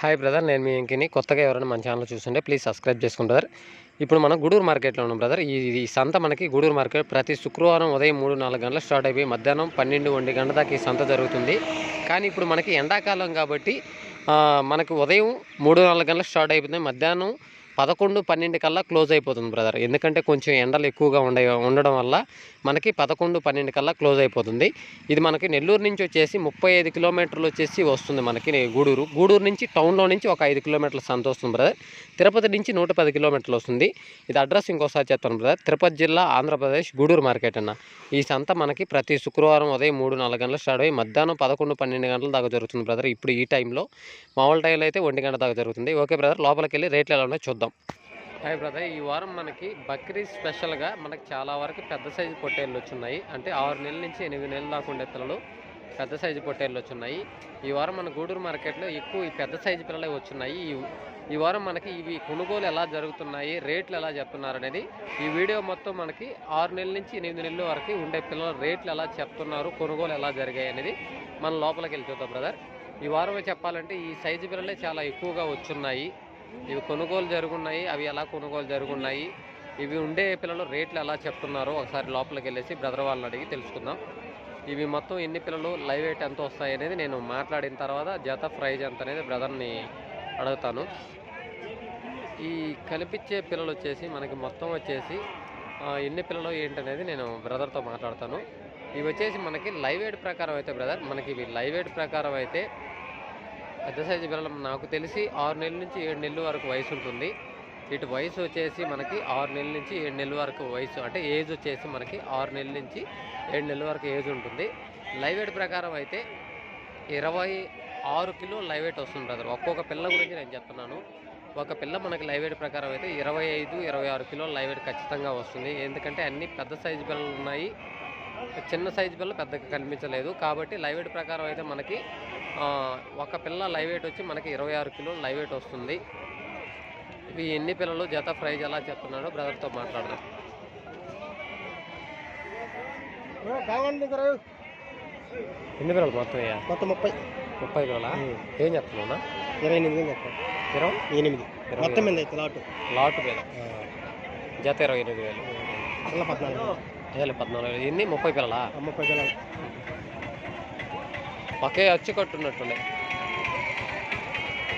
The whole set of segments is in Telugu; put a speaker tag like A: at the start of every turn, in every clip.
A: హాయ్ బ్రదర్ నేను మీ ఇంకిని కొత్తగా ఎవరైనా మన ఛానల్ చూస్తుంటే ప్లీజ్ సబ్స్క్రైబ్ చేసుకోండి బ్రదర్ ఇప్పుడు మనం గూడూరు మార్కెట్లో ఉన్నాం బ్రదర్ ఈ ఈ సంత మనకి గూడూరు మార్కెట్ ప్రతి శుక్రవారం ఉదయం మూడు నాలుగు గంటల స్టార్ట్ అయిపోయి మధ్యాహ్నం పన్నెండు ఒంటి గంటల దాకా ఈ సంత జరుగుతుంది. కానీ ఇప్పుడు మనకి ఎండాకాలం కాబట్టి మనకు ఉదయం మూడు నాలుగు గంటలకు స్టార్ట్ అయిపోతుంది. మధ్యాహ్నం పదకొండు పన్నెండు కల్లా క్లోజ్ అయిపోతుంది బ్రదర్. ఎందుకంటే కొంచెం ఎండలు ఎక్కువగా ఉండే ఉండడం వల్ల మనకి పదకొండు పన్నెండు కల్లా క్లోజ్ అయిపోతుంది. ఇది మనకి నెల్లూరు నుంచి వచ్చేసి ముప్పై ఐదు కిలోమీటర్లు వచ్చేసి వస్తుంది మనకి గూడూరు. గూడూరు నుంచి టౌన్లో నుంచి ఒక ఐదు కిలోమీటర్ల సంత వస్తుంది బ్రదర్. తిరుపతి నుంచి నూట పది కిలోమీటర్లు వస్తుంది. ఇది అడ్రస్ ఇంకోసారి చెప్తాను బ్రదర్. తిరుపతి జిల్లా ఆంధ్రప్రదేశ్ గూడూరు మార్కెట్ అన్న. ఈ సంత మనకి ప్రతి శుక్రవారం ఉదయం మూడు నాలుగు గంటలు స్టార్ట్ అయ్యి మధ్యాహ్నం పదకొండు పన్నెండు గంటల దాకా జరుగుతుంది బ్రదర్. ఇప్పుడు ఈ టైంలో మామూలు టైంలో అయితే ఒంటి గంట దాకా జరుగుతుంది. Okay brother. లోపలికి వెళ్ళి రేట్లు ఎలా ఉన్నాయో చూద్దాం. హాయ్ బ్రదర్ ఈ వారం మనకి బక్రీద్ స్పెషల్గా మనకి చాలా వరకు పెద్ద సైజు పొట్టేళ్ళు వచ్చున్నాయి అంటే ఆరు నెలల నుంచి ఎనిమిది నెలల దాకా ఉండే పిల్లలు పెద్ద సైజు పొట్టేళ్ళు వచ్చున్నాయి ఈ వారం మన గూడూరు మార్కెట్లో ఎక్కువ ఈ పెద్ద సైజు పిల్లలే వచ్చున్నాయి ఈ ఈ వారం మనకి ఇవి కొనుగోలు ఎలా జరుగుతున్నాయి రేట్లు ఎలా చెప్తున్నారు అనేది ఈ వీడియో మొత్తం మనకి ఆరు నెలల నుంచి ఎనిమిది నెలల వరకు ఉండే పిల్లల రేట్లు ఎలా చెప్తున్నారు కొనుగోలు ఎలా జరిగాయి అనేది మనం లోపలికి వెళ్ళి చూద్దాం బ్రదర్. ఈ వారం చెప్పాలంటే ఈ సైజు పిల్లలే చాలా ఎక్కువగా వచ్చున్నాయి ఇవి కొనుగోలు జరుగున్నాయి. అవి ఎలా కొనుగోలు జరుగున్నాయి? ఇవి ఉండే పిల్లలు రేట్లు ఎలా చెప్తున్నారో ఒకసారి లోపలికి వెళ్ళేసి బ్రదర్ వాళ్ళని అడిగి తెలుసుకుందాం. ఇవి మొత్తం ఎన్ని పిల్లలు లైవ్ వెయిట్ ఎంత వస్తాయి అనేది నేను మాట్లాడిన తర్వాత జత ప్రైజ్ ఎంత అనేది బ్రదర్ని అడుగుతాను. ఈ కనిపించే పిల్లలు వచ్చేసి మనకి మొత్తం వచ్చేసి ఎన్ని పిల్లలు ఏంటనేది నేను బ్రదర్తో మాట్లాడతాను. ఇవి వచ్చేసి మనకి లైవ్ ఎయిడ్ ప్రకారం అయితే బ్రదర్ మనకి ఇవి లైవ్ ఎయిడ్ ప్రకారం అయితే పెద్ద సైజు పిల్లలు నాకు తెలిసి ఆరు నెలల నుంచి ఏడు నెలల వరకు వయసు ఉంటుంది. ఇటు వయసు వచ్చేసి మనకి ఆరు నెలల నుంచి ఏడు నెలల వరకు వయసు అంటే ఏజ్ వచ్చేసి మనకి ఆరు నెలల నుంచి ఏడు నెలల వరకు ఏజ్ ఉంటుంది. లైవ్ వెయిట్ ప్రకారం అయితే ఇరవై ఆరు కిలో లైవ్ వెయిట్ వస్తుంది బ్రదర్. ఒక్కొక్క పిల్ల గురించి నేను చెప్తున్నాను. ఒక పిల్ల మనకి లైవ్ వెయిట్ ప్రకారం అయితే ఇరవై ఐదు ఇరవై ఆరు కిలో లైవ్ వెయిట్ ఖచ్చితంగా వస్తుంది. ఎందుకంటే అన్ని పెద్ద సైజు పిల్లలు ఉన్నాయి. చిన్న సైజు పిల్ల పెద్దగా కనిపించలేదు. కాబట్టి లైవ్ వెయిట్ ప్రకారం అయితే మనకి ఒక పిల్ల లైవ్ వెయిట్ వచ్చి మనకి ఇరవై ఆరు కిలో లైవ్ వెయిట్ వస్తుంది. ఇవి ఎన్ని పిల్లలు జత ప్రైజ్ ఎలా చెప్తున్నాడో బ్రదర్తో మాట్లాడదాం. ఎన్ని పిల్లలు మొత్తం
B: మొత్తం ముప్పై.
A: ముప్పై పిల్లలా? ఏం చెప్తున్నా
B: ఇరవై ఎనిమిది
A: ఇరవై?
B: ఎనిమిది. మొత్తం మీద అయితే లాటు.
A: లాట్ పిల్ల జత ఇరవై ఎనిమిది వేలు.
B: పద్నాలుగు. వేలు.
A: పద్నాలుగు వేలు. ఎన్ని? ముప్పై పిల్లలా?
B: ముప్పై పిల్లలు.
A: ఒకే అచ్చు కట్టున్నట్టుండే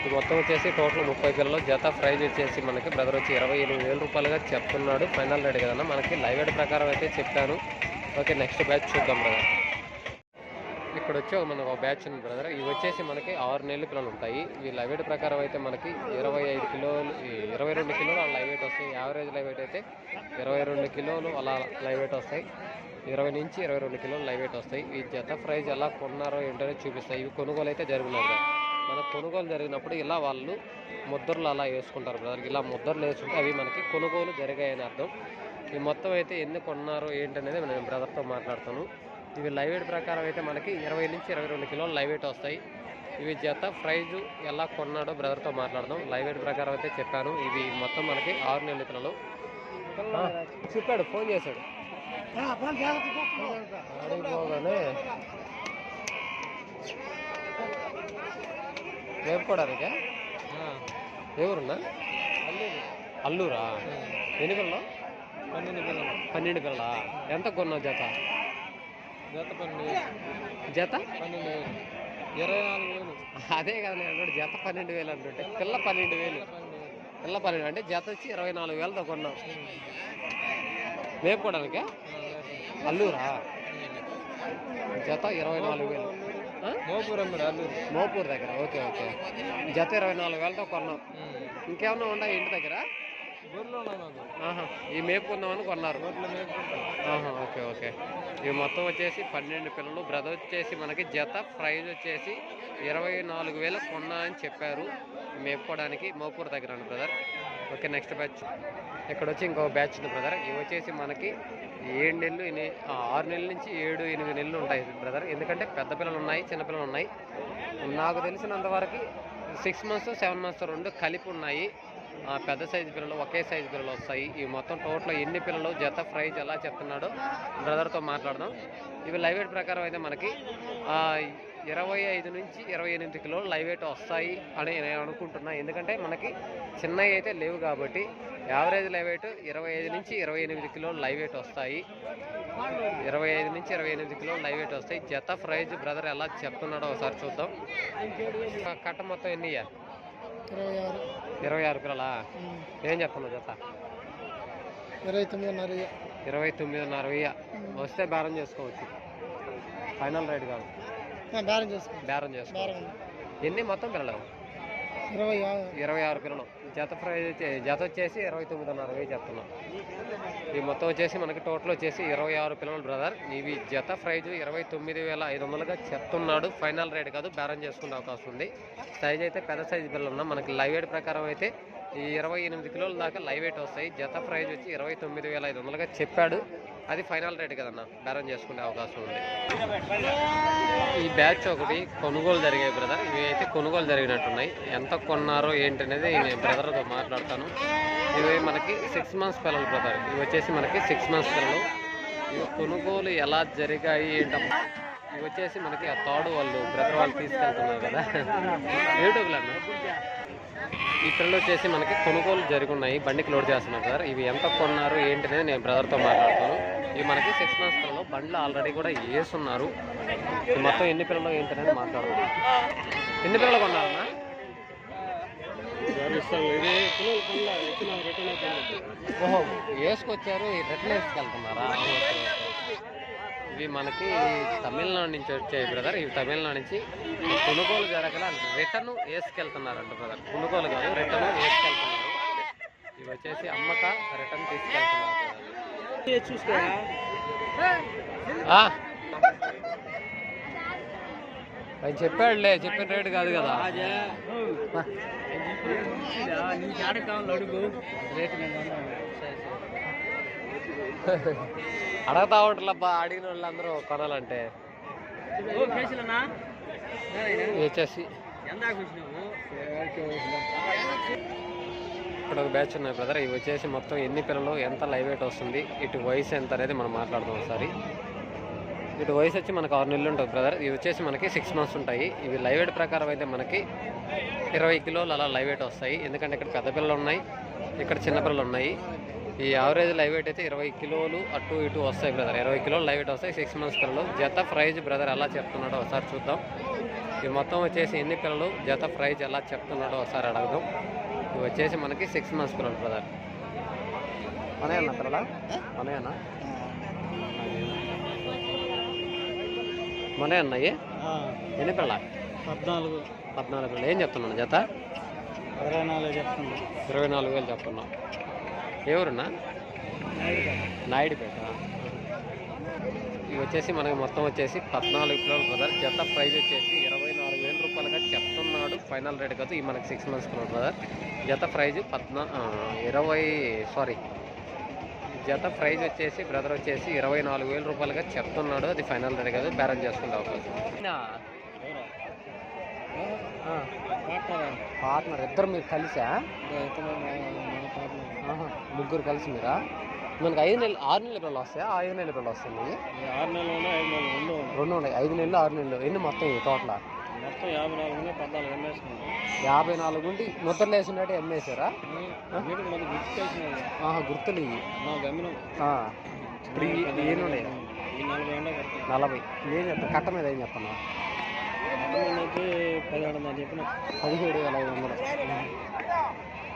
A: ఇది మొత్తం వచ్చేసి టోటల్ ముప్పై పిల్లలు జత. ప్రైజ్ వచ్చేసి మనకి బ్రదర్ వచ్చి ఇరవై ఎనిమిది వేల రూపాయలుగా చెప్తున్నాడు. ఫైనల్ రేట్ కదన్నా మనకి లైవ్ రేట్ ప్రకారం అయితే చెప్పాను. ఓకే నెక్స్ట్ బ్యాచ్ చూద్దాం బ్రదర్. ఇక్కడ వచ్చి మనకు ఒక బ్యాచ్ ఉంది బ్రదర్. ఇవి వచ్చేసి మనకి ఆరు నెలలు పిల్లలు ఉంటాయి. ఈ లైవ్ వెయిట్ ప్రకారం అయితే మనకి ఇరవై ఐదు కిలోలు ఇరవై రెండు కిలోలు అలా లైవ్ వెయిట్ వస్తాయి. యావరేజ్ లైవ్ వెయిట్ అయితే ఇరవై రెండు కిలోలు అలా లైవ్ వెయిట్ వస్తాయి. ఇరవై నుంచి ఇరవై రెండు కిలోలు లైవ్ వెయిట్ వస్తాయి. ఈ జత ప్రైజ్ ఎలా కొన్నారో ఏంటనే చూపిస్తాయి. ఇవి కొనుగోలు అయితే జరిగినాయి మన కొనుగోలు జరిగినప్పుడు ఇలా వాళ్ళు ముద్రలు అలా వేసుకుంటారు బ్రదర్. ఇలా ముద్రలు వేసుకుంటే అవి మనకి కొనుగోలు జరిగాయని అర్థం. ఈ మొత్తం అయితే ఎన్ని కొన్నారో ఏంటనేది నేను బ్రదర్తో మాట్లాడతాను. ఇవి లైవ్ వెయిట్ ప్రకారం అయితే మనకి ఇరవై నుంచి ఇరవై రెండు కిలోలు లైవ్ వెయిట్ వస్తాయి. ఇవి జత ప్రైజు ఎలా కొన్నాడో బ్రదర్తో మాట్లాడదాం. లైవ్ వెయిట్ ప్రకారం అయితే చెప్పాను. ఇవి మొత్తం మనకి ఆరు నెలల పిల్లలు. చెప్పాడు ఫోన్ చేశాడు. ఆడిపోగానే వేపుకోవడానికా ఊరున్నా అల్లూరా? ఎన్ని పిల్లలు?
B: పన్నెండు పిల్లలు.
A: పన్నెండు పిల్లలా? ఎంత కొన్నావు జత?
B: జత పన్నెండు
A: జత?
B: పన్నెండు వేలు. ఇరవై నాలుగు వేలు.
A: అదే కదా నేను అన్నాడు జత పన్నెండు వేలు అంటుంటే. పిల్ల పన్నెండు వేలు. పిల్ల పన్నెండు అంటే జత వచ్చి ఇరవై నాలుగు వేలతో కొన్నాం వేపుకోవడానికా అల్లూరా? జత ఇరవై నాలుగు వేలు?
B: మోపురం అల్లూరు.
A: మోపూర్ దగ్గర. Okay okay. జత ఇరవై నాలుగు వేలతో కొన్నాం. ఇంకేమన్నా ఉన్నాయి ఇంటి దగ్గర? ఈ మేపుకుందామని కొన్నారు. Okay okay. ఇవి మొత్తం వచ్చేసి పన్నెండు పిల్లలు. బ్రదర్ వచ్చేసి మనకి జత ప్రైజ్ వచ్చేసి ఇరవై నాలుగు వేలు కొన్నా అని చెప్పారు. మేపుకోవడానికి మోపూర్ దగ్గర అండి బ్రదర్. ఓకే నెక్స్ట్ బ్యాచ్ ఇక్కడ వచ్చి ఇంకో బ్యాచ్ ఉంది బ్రదర్ ఇవి వచ్చేసి మనకి ఏడు నెలలు ఆరు నెలల నుంచి ఏడు ఎనిమిది నెలలు ఉంటాయి బ్రదర్ ఎందుకంటే పెద్ద పిల్లలు ఉన్నాయి చిన్నపిల్లలు ఉన్నాయి. నాకు తెలిసినంత వరకు సిక్స్ మంత్స్ సెవెన్ మంత్స్ రెండు కలిపి ఉన్నాయి. ఆ, పెద్ద సైజు పిల్లలు ఒకే సైజు పిల్లలు వస్తాయి. ఇవి మొత్తం టోటల్ ఎన్ని పిల్లలు జత ప్రైజ్ ఎలా చెప్తున్నాడో బ్రదర్తో మాట్లాడదాం. ఇవి లైవ్ ప్రకారం అయితే మనకి ఇరవై ఐదు నుంచి ఇరవై ఎనిమిది కిలోలు లైవ్ వెయిట్ వస్తాయి అని నేను అనుకుంటున్నా. ఎందుకంటే మనకి చిన్నవి అయితే లేవు కాబట్టి యావరేజ్ లైవ్ వెయిట్ ఇరవై ఐదు నుంచి ఇరవై ఎనిమిది కిలోలు లైవ్ వెయిట్ వస్తాయి. ఇరవై ఐదు నుంచి ఇరవై ఎనిమిది కిలోలు లైవ్ వెయిట్ వస్తాయి. జత ప్రైజ్ బ్రదర్ ఎలా చెప్తున్నాడో ఒకసారి చూద్దాం. కట్ట మొత్తం ఎన్ని?
B: ఇరవై ఆరు.
A: కిలోలా? ఏం చెప్తున్నావు జత?
B: ఇరవై తొమ్మిదిన్నర
A: ఇరవై తొమ్మిదిన్నర వస్తే బేరం చేసుకోవచ్చు. ఫైనల్ రేట్ కాదు.
B: బేరం చేసుకో
A: బేరం చేసుకోవచ్చు ఎన్ని మొత్తం పిల్లలు?
B: ఇరవై
A: ఇరవై ఆరు పిల్లలు. జత ప్రైజ్ జత వచ్చేసి ఇరవై తొమ్మిదిన్నర వెయ్యి చెప్తున్నాం. ఈ మొత్తం వచ్చేసి మనకి టోటల్ వచ్చేసి ఇరవై ఆరు పిల్లలు బ్రదర్ ఇవి జత ప్రైజ్ ఇరవై తొమ్మిది వేల ఐదు వందలుగా చెప్తున్నాడు. ఫైనల్ రేట్ కాదు. బేరం చేసుకునే అవకాశం ఉంది. సైజ్ అయితే పెద్ద సైజ్ పిల్లలు ఉన్నా మనకి లైవ్ వెయిట్ ప్రకారం అయితే ఈ ఇరవై ఎనిమిది కిలోల దాకా లైవ్ వెయిట్ వస్తాయి. జత ప్రైజ్ వచ్చి ఇరవై తొమ్మిది వేల ఐదు వందలుగా చెప్పాడు. అది ఫైనల్ రేట్ కదన్న బేరం చేసుకునే అవకాశం ఉంది. ఈ బ్యాచ్ ఒకటి కొనుగోలు జరిగాయి బ్రదర్. ఇవి అయితే కొనుగోలు జరిగినట్టున్నాయి. ఎంత కొన్నారో ఏంటి అనేది నేను బ్రదర్తో మాట్లాడతాను. ఇవి మనకి సిక్స్ మంత్స్ పిల్లలు బ్రదర్. ఇవి వచ్చేసి మనకి సిక్స్ మంత్స్ పిల్లలు. ఇవి కొనుగోలు ఎలా జరిగాయి ఏంటమ్మా? ఇవి వచ్చేసి మనకి ఆ తాడు వాళ్ళు బ్రదర్ వాళ్ళు తీసుకెళ్తున్నారు కదా. యూట్యూబ్లో పిల్లలు వచ్చేసి మనకి కొనుగోలు జరిగి ఉన్నాయి బండికి లోడ్ చేస్తున్నారు బ్రదర్ ఇవి ఎంత కొన్నారు ఏంటి అనేది నేను బ్రదర్తో మాట్లాడతాను. ఇవి మనకి సిక్స్ మంత్స్ పిల్లలు బండ్లు ఆల్రెడీ కూడా వేసున్నారు ఈ మొత్తం ఎన్ని పిల్లలు ఏంటి అనేది మాట్లాడదాం ఎన్ని పిల్లలు కొన్నారన్నా ఓహో వేసుకొచ్చారు రిటర్న్ వేసుకెళ్తున్నారా? ఇవి మనకి తమిళనాడు నుంచి వచ్చాయి బ్రదర్ ఇవి తమిళనాడు నుంచి కొనుగోలు జరగల రిటర్న్ వేసుకెళ్తున్నారంట బ్రదర్ కొనుగోలు కాదు రిటర్న్ వేసుకెళ్తున్నారు. ఇవి వచ్చేసి అమ్మక రిటర్న్ తీసుకెళ్తున్నారు. ఆయన చెప్పాడులే చెప్పిన రేటు కాదు కదా. అడగతా ఉంటారబ్బా అడిగిన వాళ్ళందరూ కొనాలంటే. వచ్చేసి ఇక్కడ ఒక బ్యాచ్ ఉన్నాయి బ్రదర్. ఇవి వచ్చేసి మొత్తం ఎన్ని పిల్లలు ఎంత లైవ్ వెయిట్ వస్తుంది ఇటు వయసు ఎంత అనేది మనం మాట్లాడదాం ఒకసారి. ఇటు వయసు వచ్చి మనకు ఆరు నెలలు ఉంటుంది బ్రదర్. ఇవి వచ్చేసి మనకి సిక్స్ మంత్స్ ఉంటాయి. ఇవి లైవ్ వెయిట్ ప్రకారం అయితే మనకి ఇరవై కిలోలు అలా లైవ్ వెయిట్ వస్తాయి. ఎందుకంటే ఇక్కడ పెద్ద పిల్లలు ఉన్నాయి ఇక్కడ చిన్న పిల్లలు ఉన్నాయి. ఈ యావరేజ్ లైవ్ వెయిట్ అయితే ఇరవై కిలోలు అటు ఇటు వస్తాయి బ్రదర్ ఇరవై కిలోలు లైవ్ వెయిట్ వస్తాయి సిక్స్ మంత్స్ పిల్లలు. జత ప్రైజ్ బ్రదర్ ఎలా చెప్తున్నాడో ఒకసారి చూద్దాం. ఇవి మొత్తం వచ్చేసి ఎన్ని పిల్లలు? జత ప్రైజ్ ఎలా చెప్తున్నాడో ఒకసారి అడగదాం. ఇవి వచ్చేసి మనకి సిక్స్ మంత్స్ పిల్లలు బ్రదర్ మనే అన్న పిల్లల మనే అన్నయ్యి ఎన్ని పిల్లల?
B: పద్నాలుగు.
A: పద్నాలుగు పిల్లలు. ఏం చెప్తున్నాను జత?
B: ఇరవై నాలుగు చెప్తుంది
A: ఇరవై నాలుగు వేలు చెప్తున్నాం ఎవరున్నా? నాయుడుపేట. ఇవి వచ్చేసి మనకి మొత్తం వచ్చేసి పద్నాలుగు కిలోల బ్రదర్ జత ప్రైస్ వచ్చేసి ఇరవై నాలుగు వేల రూపాయలుగా చెప్తున్నాడు ఫైనల్ రేట్ కాదు ఈ మనకి సిక్స్ మంత్స్ కిలో బ్రదర్ జత ప్రైజ్ పద్నా ఇరవై సారీ జత ప్రైజ్ వచ్చేసి బ్రదర్ వచ్చేసి ఇరవై నాలుగు వేల రూపాయలుగా చెప్తున్నాడు. అది ఫైనల్ రేట్ కాదు బేరం చేసుకుంటే అవకాశం పార్ట్నర్? ఇద్దరు మీరు కలిసా? ముగ్గురు కలిసి మీరా? మనకి ఐదు నెలలు ఆరు నెలల పిల్లలు వస్తాయా ఐదు నెలల పిల్లలు వస్తాయి
B: ఆరు నెలలు ఐదు నెలలు రెండు
A: రెండు ఉన్నాయి. ఐదు నెలలు ఆరు నెలలు. ఎన్ని మొత్తం టోటల్
B: మొత్తం యాభై నాలుగు పద్నాలుగు ఎన్నేసుకున్నాం
A: యాభై నాలుగు ఉండి ముద్రలు వేసినట్టు ఆహా గుర్తులు ఇవి. ఇప్పుడు ఏమి ఉన్నాయి.
B: నలభై
A: ఏం చెప్తా కట్ట మీద ఏం
B: చెప్పిన.
A: పదిహేడు వేల ఐదు వందలు.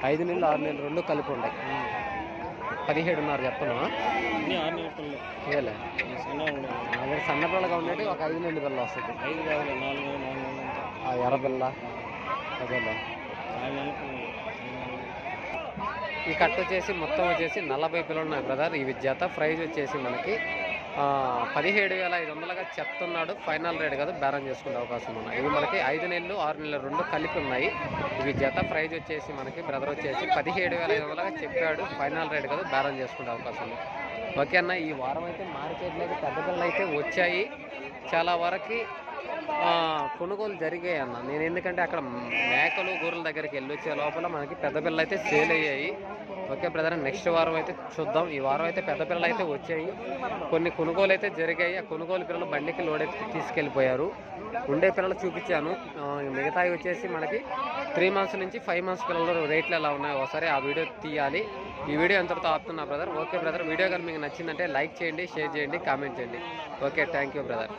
A: ఐదు నెలలు ఆరు నెలలు రెండు కలిపి ఉన్నాయి పదిహేడున్నర చెప్పను
B: పిల్లలు ఈ
A: అదే సన్న పిల్లగా ఉండేది ఒక ఐదు నెలలు పిల్ల వస్తుంది. ఎర్ర పిల్ల. అదేలే.
B: పిల్లలు.
A: ఈ కట్ వచ్చేసి మొత్తం వచ్చేసి నలభై పిల్లలు ఉన్నాయి బ్రదర్. ఇవి జత ప్రైజ్ వచ్చేసి మనకి పదిహేడు వేల ఐదు వందలుగా చెప్తున్నాడు. ఫైనల్ రేట్ కాదు బేరం చేసుకునే అవకాశం ఉన్నాయి ఇవి మనకి ఐదు నెలలు ఆరు నెలలు రెండు కలిపి ఉన్నాయి. ఇవి జత ప్రైజ్ వచ్చేసి మనకి బ్రదర్ వచ్చేసి పదిహేడు వేల ఐదు వందలుగా చెప్పాడు. ఫైనల్ రేట్ కాదు బేరం చేసుకునే అవకాశం ఉంది. ఓకే అన్న ఈ వారం అయితే మార్కెట్లో అయితే పెద్ద పిల్లలు అయితే వచ్చాయి. చాలా వరకు కొనుగోలు జరిగాయి అన్న. నేను ఎందుకంటే అక్కడ మేకలు గొర్రెల దగ్గరికి వెళ్ళి వచ్చే లోపల మనకి పెద్ద పిల్లలు అయితే సేల్ అయ్యాయి. ఓకే బ్రదర్ నెక్స్ట్ వారం అయితే చూద్దాం. ఈ వారం అయితే పెద్ద పిల్లలు అయితే వచ్చాయి. కొన్ని కొనుగోలు అయితే జరిగాయి. ఆ కొనుగోలు పిల్లలు బండికి లోడ్ అయితే తీసుకెళ్ళిపోయారు. ఉండే పిల్లలు చూపించాను. మిగతావి వచ్చేసి మనకి త్రీ మంత్స్ నుంచి ఫైవ్ మంత్స్ పిల్లలు రేట్లు ఎలా ఉన్నాయో ఒకసారి ఆ వీడియో తీయాలి. ఈ వీడియో ఎంతటితో ఆపుతున్నా బ్రదర్? ఓకే బ్రదర్ వీడియో కానీ మీకు నచ్చిందంటే లైక్ చేయండి షేర్ చేయండి కామెంట్ చేయండి. Okay thank you brother.